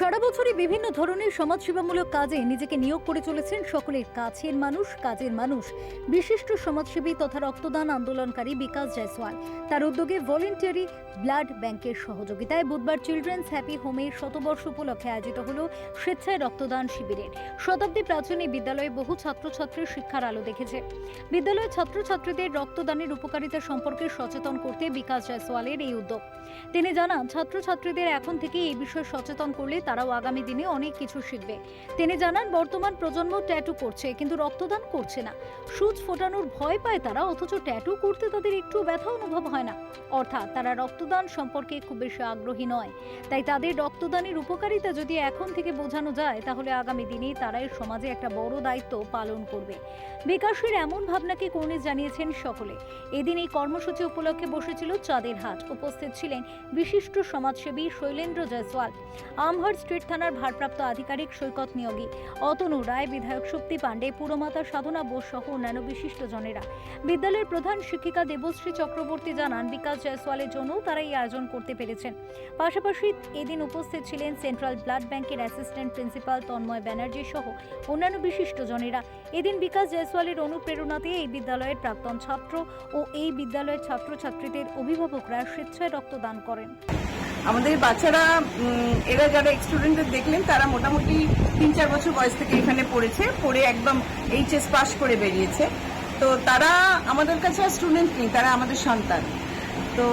সারা বছরই বিভিন্ন ধরনের সমাজসেবামূলক কাজে নিজেকে নিয়োগ করে চলেছেন সকলের কাছের মানুষ, কাজের মানুষ। বিশিষ্ট সমাজসেবী তথা রক্তদান আন্দোলনকারী বিকাশ জয়সওয়াল। তার উদ্যোগে ভলেন্টারি ব্লাড ব্যাংকের সহযোগিতায় বুধবার চিলড্রেন্স হ্যাপি হোমের শতবর্ষ উপলক্ষে আয়োজিত হল স্বেচ্ছায় রক্তদান শিবিরের। শতাব্দী প্রাচীন এই বিদ্যালয়ে বহু ছাত্রছাত্রীর শিক্ষার আলো দেখেছে। বিদ্যালয়ের ছাত্রছাত্রীদের রক্তদানের উপকারিতা সম্পর্কে সচেতন করতে বিকাশ জয়সওয়ালের এই উদ্যোগ। তিনি জানান, ছাত্রছাত্রীদের এখন থেকে এই বিষয়ে সচেতন করলে তারাও আগামী দিনে অনেক কিছু শিখবে। তিনি জানান, বর্তমান প্রজন্ম ট্যাটু করছে, কিন্তু রক্তদান করছে না। সুচ ফোটানোর ভয় পায় তারা, অথচ ট্যাটু করতে তাদের একটু ব্যথা অনুভব হয় না। অর্থাৎ তারা রক্তদান সম্পর্কে খুব বেশি আগ্রহী নয়। তাই তাদের রক্তদানের উপকারিতা যদি এখন থেকে বোঝানো যায়, তাহলে আগামী দিনে তারাই সমাজে একটা বড় দায়িত্ব পালন করবে। বিকাশের এমন ভাবনাকে কর্নিশ জানিয়েছেন সকলে। এদিন এই কর্মসূচি উপলক্ষে বসেছিল চাঁদের হাট। উপস্থিত ছিলেন বিশিষ্ট সমাজসেবী শৈলেন্দ্র জয়সওয়াল। আমহার স্ট্রিট থানার ভারপ্রাপ্ত আধিকারিক সৈকত নিয়োগী। অতনু রায়, বিধায়ক শক্তি পাণ্ডে, পুরমাতা সাধনা বোস সহ অন্যান্য বিশিষ্ট জনেরা বিদ্যালয়ের প্রধান শিক্ষিকা দেবশ্রী চক্রবর্তী জানান, বিকাশ জয়সওয়ালের জন্য তারা এই আয়োজন করতে পেরেছেন। পাশাপাশি এদিন উপস্থিত ছিলেন সেন্ট্রাল ব্লাড ব্যাংকের অ্যাসিস্ট্যান্ট প্রিন্সিপাল তন্ময় ব্যানার্জি সহ অন্যান্য বিশিষ্ট জনেরা এদিন বিকাশ জয়সওয়ালের অনুপ্রেরণাতে এই বিদ্যালয়ের প্রাক্তন ছাত্র ও এই বিদ্যালয়ের ছাত্রছাত্রীদের অভিভাবকরা স্বেচ্ছায় রক্তদান করেন। আমাদের বাচ্চারা এরা যারা স্টুডেন্টদের দেখলেন, তারা মোটামুটি তিন চার বছর বয়স থেকে এখানে পড়েছে, পড়ে একদম এইচএস পাশ করে বেরিয়েছে। তো তারা আমাদের কাছে আর স্টুডেন্ট নেই, তারা আমাদের সন্তান। তো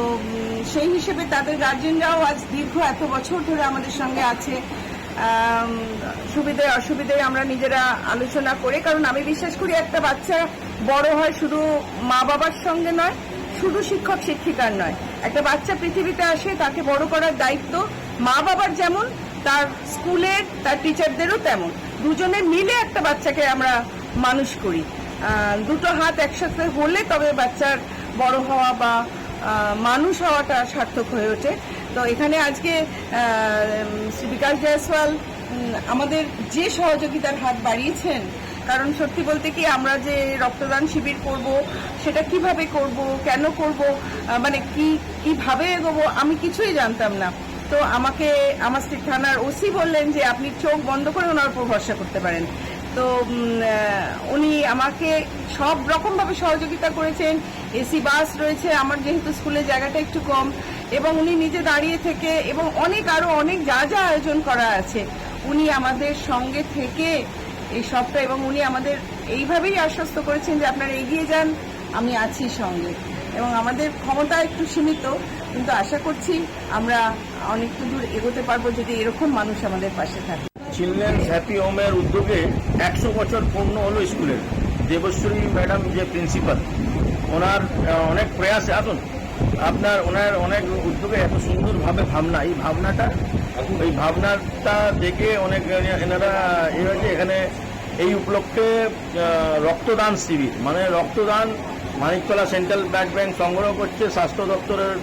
সেই হিসেবে তাদের গার্জেনরাও আজ দীর্ঘ এত বছর ধরে আমাদের সঙ্গে আছে। সুবিধে, অসুবিধে আমরা নিজেরা আলোচনা করে, কারণ আমি বিশ্বাস করি একটা বাচ্চা বড় হয় শুধু মা বাবার সঙ্গে নয়, শুধু শিক্ষক শিক্ষিকার নয়। একটা বাচ্চা পৃথিবীতে আসে, তাকে বড় করার দায়িত্ব মা বাবার যেমন, তার স্কুলের, তার টিচারদেরও তেমন। দুজনে মিলে একটা বাচ্চাকে আমরা মানুষ করি। দুটো হাত একসাথে হলে তবে বাচ্চার বড় হওয়া বা মানুষ হওয়াটা সার্থক হয়ে ওঠে। তো এখানে আজকে শ্রী বিকাশ জয়সওয়াল আমাদের যে সহযোগিতার হাত বাড়িয়েছেন কারণ সত্যি বলতে কি, আমরা যে রক্তদান শিবির করব, সেটা কীভাবে করব, কেন করব মানে কি, কীভাবে এগোবো, আমি কিছুই জানতাম না। তো আমাকে, আমার থানার ওসি বললেন যে, আপনি চোখ বন্ধ করে ওনার উপর ভরসা করতে পারেন। তো উনি আমাকে সব রকমভাবে সহযোগিতা করেছেন। এসি, বাস রয়েছে, আমার যেহেতু স্কুলের জায়গাটা একটু কম। এবং উনি নিজে দাঁড়িয়ে থেকে, এবং অনেক আরও অনেক যা যা আয়োজন করা আছে, উনি আমাদের সঙ্গে থেকে এই সবটা এবং উনি আমাদের এইভাবেই আশ্বস্ত করেছেন যে আপনারা এগিয়ে যান, আমি আছি সঙ্গে। এবং আমাদের ক্ষমতা একটু সীমিত, কিন্তু আশা করছি আমরা অনেকটা দূর এগোতে পারব যদি এরকম মানুষ আমাদের পাশে থাকে। চিলড্রেন্স হ্যাপি হোমের উদ্যোগে একশো বছর পূর্ণ হলো স্কুলের। দেবশ্রী ম্যাডাম যে প্রিন্সিপাল, ওনার অনেক প্রয়াসে, আসুন। আপনার ওনার অনেক উদ্যোগে এত সুন্দরভাবে ভাবনা, এই ভাবনাটা এই ভাবনাটা দেখে অনেক এনারা এ হয়েছে এখানে এই উপলক্ষে রক্তদান শিবির মানে রক্তদান মানিকতলা সেন্ট্রাল ব্লাড ব্যাংক সংগ্রহ করছে স্বাস্থ্য দপ্তরের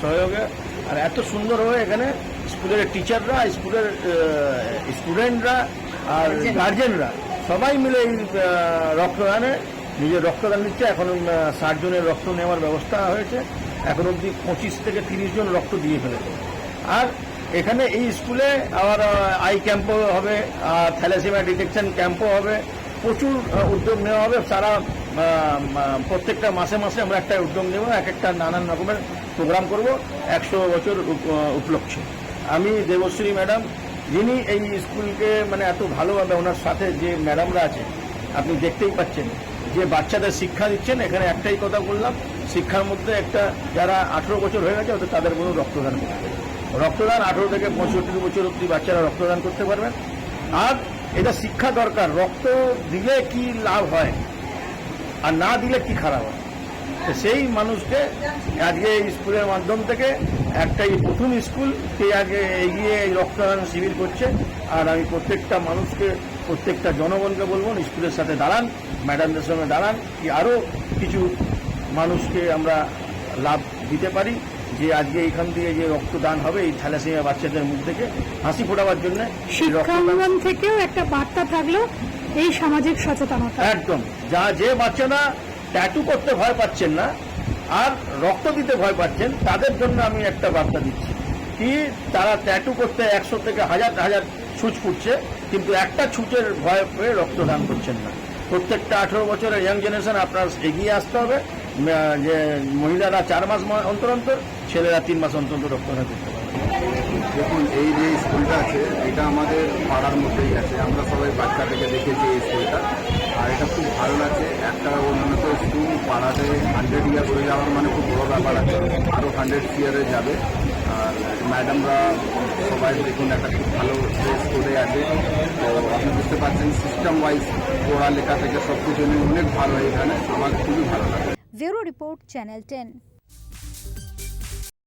সহযোগে। আর এত সুন্দরভাবে এখানে স্কুলের টিচাররা স্কুলের স্টুডেন্টরা আর গার্জেনরা সবাই মিলে এই রক্তদানে নিজের রক্তদান দিচ্ছে। এখন ষাট জনের রক্ত নেওয়ার ব্যবস্থা হয়েছে। এখন অবধি পঁচিশ থেকে তিরিশ জন রক্ত দিয়ে ফেলেছে। আর এখানে এই স্কুলে আবার আই ক্যাম্পও হবে, আর থ্যালাসিমিয়া ডিটেকশন ক্যাম্পও হবে। প্রচুর উদ্যোগ নেওয়া হবে। সারা প্রত্যেকটা মাসে মাসে আমরা একটা উদ্যোগ নেব, এক একটা নানান রকমের প্রোগ্রাম করব, একশো বছর উপ- উপলক্ষে। আমি দেবশ্রী ম্যাডাম, যিনি এই স্কুলকে মানে এত ভালোভাবে ওনার সাথে যে ম্যাডামরা আছে, আপনি দেখতেই পাচ্ছেন, যে বাচ্চাদের শিক্ষা দিচ্ছেন। এখানে একটাই কথা বললাম, শিক্ষার মধ্যে একটা যারা আঠেরো বছর হয়ে গেছে ওদের তাদের কোনো রক্তদান করতে। রক্তদান আঠেরো থেকে পঁয়ষট্টি বছর অব্দি বাচ্চারা রক্তদান করতে পারবেন আর এটা শিক্ষা দরকার, রক্ত দিলে কি লাভ হয় আর না দিলে কি খারাপ হয়? তো সেই মানুষকে আজকে স্কুলের মাধ্যম থেকে একটাই প্রথম স্কুল সে আগে এগিয়ে এই রক্তদান শিবির করছে। আর আমি প্রত্যেকটা মানুষকে, প্রত্যেকটা জনগণকে বলব, স্কুলের সাথে দাঁড়ান, ম্যাডামদের সঙ্গে দাঁড়ান, কি আরও কিছু মানুষকে আমরা লাভ দিতে পারি। যে আজকে এইখান থেকে যে রক্তদান হবে এই থ্যালাসেমিয়া বাচ্চাদের মুখ থেকে হাসি ফোটাবার জন্য শিক্ষাঙ্গন থেকেও একটা বার্তা থাকল এই সামাজিক সচেতনতা। একদম। যা যে বাচ্চারা ট্যাটু করতে ভয় পাচ্ছেন না আর রক্ত দিতে ভয় পাচ্ছেন তাদের জন্য আমি একটা বার্তা দিচ্ছি কি তারা ট্যাটু করতে একশো থেকে হাজার হাজার ছুঁচ ফুটছে কিন্তু একটা ছুঁচের ভয় পেয়ে রক্তদান করছেন না। প্রত্যেকটা আঠেরো বছরের ইয়াং জেনারেশন আপনার এগিয়ে আসতে হবে যে মহিলারা চার মাস অন্তর অন্তর ছেলেরা তিন মাস অন্তর রক্তদান করতে পারবে দেখুন এই যে স্কুলটা আছে এটা আমাদের পাড়ার মধ্যেই আছে। আমরা সবাই বাচ্চা থেকে দেখেছি এই স্কুলটা। আর এটা খুব ভালো লাগছে। একটা উন্নত স্কুল পাড়াতে হান্ড্রেড ইয়ার করে যাওয়ার মানে খুব বড় ব্যাপার আছে। আরও হান্ড্রেড ইয়ারে যাবে। আর ম্যাডামরা সবাই দেখুন একটা খুব ভালো ড্রেস করে আছে। তো আপনি বুঝতে পারছেন সিস্টেম ওয়াইজ পড়ালেখা থেকে সব কিছু নিয়ে অনেক ভালো। এখানে আমার খুবই ভালো লাগে। Bureau report channel ten.